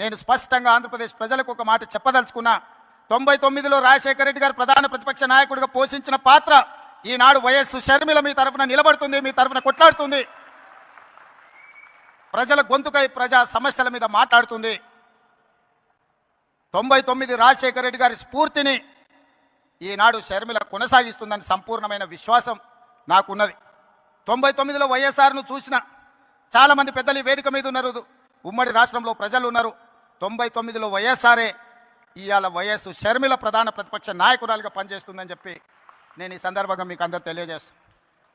నేను స్పష్టంగా ఆంధ్రప్రదేశ్ ప్రజలకు ఒక మాట చెప్పదలుచుకున్నా. తొంభై తొమ్మిదిలో రాజశేఖర రెడ్డి గారు ప్రధాన ప్రతిపక్ష నాయకుడిగా పోషించిన పాత్ర ఈనాడు వైఎస్ షర్మిల మీ తరఫున నిలబడుతుంది మీ తరఫున కొట్లాడుతుంది. ప్రజల గొంతుకై ప్రజా సమస్యల మీద మాట్లాడుతుంది. తొంభై తొమ్మిది రాజశేఖర రెడ్డి గారి స్ఫూర్తిని ఈనాడు షర్మిల కొనసాగిస్తుందని సంపూర్ణమైన విశ్వాసం నాకున్నది. తొంభై తొమ్మిదిలో వైఎస్ఆర్ను చూసిన చాలామంది పెద్దలు వేదిక మీద ఉన్నారు. ఉమ్మడి రాష్ట్రంలో ప్రజలు ఉన్నారు. తొంభై తొమ్మిదిలో వైఎస్ఆర్ఏ ఇవాళ వైఎస్ షర్మిల ప్రధాన ప్రతిపక్ష నాయకురాలుగా పనిచేస్తుందని చెప్పి నేను ఈ సందర్భంగా మీకు అందరు తెలియజేస్తాను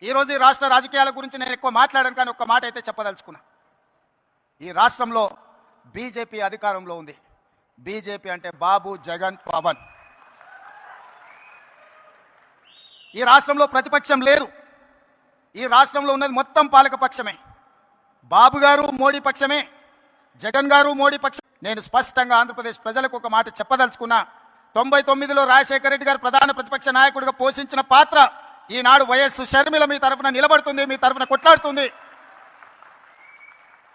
ఈరోజు ఈ రాష్ట్ర రాజకీయాల గురించి నేను ఎక్కువ మాట్లాడాను కానీ ఒక్క మాట అయితే చెప్పదలుచుకున్నా. ఈ రాష్ట్రంలో బీజేపీ అధికారంలో ఉంది. బీజేపీ అంటే బాబు జగన్ పవన్. ఈ రాష్ట్రంలో ప్రతిపక్షం లేదు. ఈ రాష్ట్రంలో ఉన్నది మొత్తం పాలక పక్షమే. బాబు గారు మోడీ పక్షమే. జగన్ గారు మోడీ పక్షం నేను స్పష్టంగా ఆంధ్రప్రదేశ్ ప్రజలకు ఒక మాట చెప్పదలుచుకున్నా. తొంభై తొమ్మిదిలో రాజశేఖర రెడ్డి గారు ప్రధాన ప్రతిపక్ష నాయకుడిగా పోషించిన పాత్ర ఈనాడు వైఎస్ షర్మిల మీ తరఫున నిలబడుతుంది మీ తరఫున కొట్లాడుతుంది.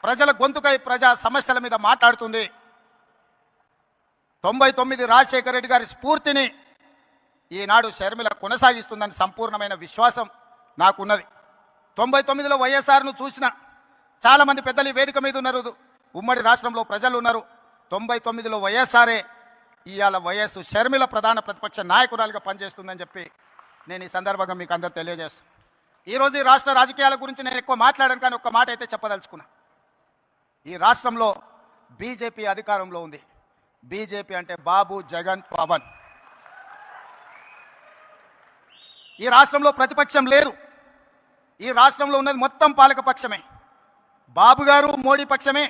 ప్రజల గొంతుకై ప్రజా సమస్యల మీద మాట్లాడుతుంది. తొంభై తొమ్మిది రాజశేఖర రెడ్డి గారి స్ఫూర్తిని ఈనాడు షర్మిల కొనసాగిస్తుందని సంపూర్ణమైన విశ్వాసం నాకున్నది. తొంభై తొమ్మిదిలో వైఎస్ఆర్ను చూసిన చాలామంది పెద్దలు వేదిక మీద ఉన్నారు. ఉమ్మడి రాష్ట్రంలో ప్రజలు ఉన్నారు. తొంభై తొమ్మిదిలో వైఎస్ఆర్ఏ ఇవాళ వైఎస్ షర్మిల ప్రధాన ప్రతిపక్ష నాయకురాలుగా పనిచేస్తుందని చెప్పి నేను ఈ సందర్భంగా మీకు అందరు తెలియజేస్తాను ఈరోజు ఈ రాష్ట్ర రాజకీయాల గురించి నేను ఎక్కువ మాట్లాడాను కానీ ఒక్క మాట అయితే చెప్పదలుచుకున్నా. ఈ రాష్ట్రంలో బీజేపీ అధికారంలో ఉంది. బీజేపీ అంటే బాబు జగన్ పవన్. ఈ రాష్ట్రంలో ప్రతిపక్షం లేదు. ఈ రాష్ట్రంలో ఉన్నది మొత్తం పాలక పక్షమే. బాబు గారు మోడీ పక్షమే.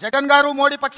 జగన్ గారు మోడీ పక్షం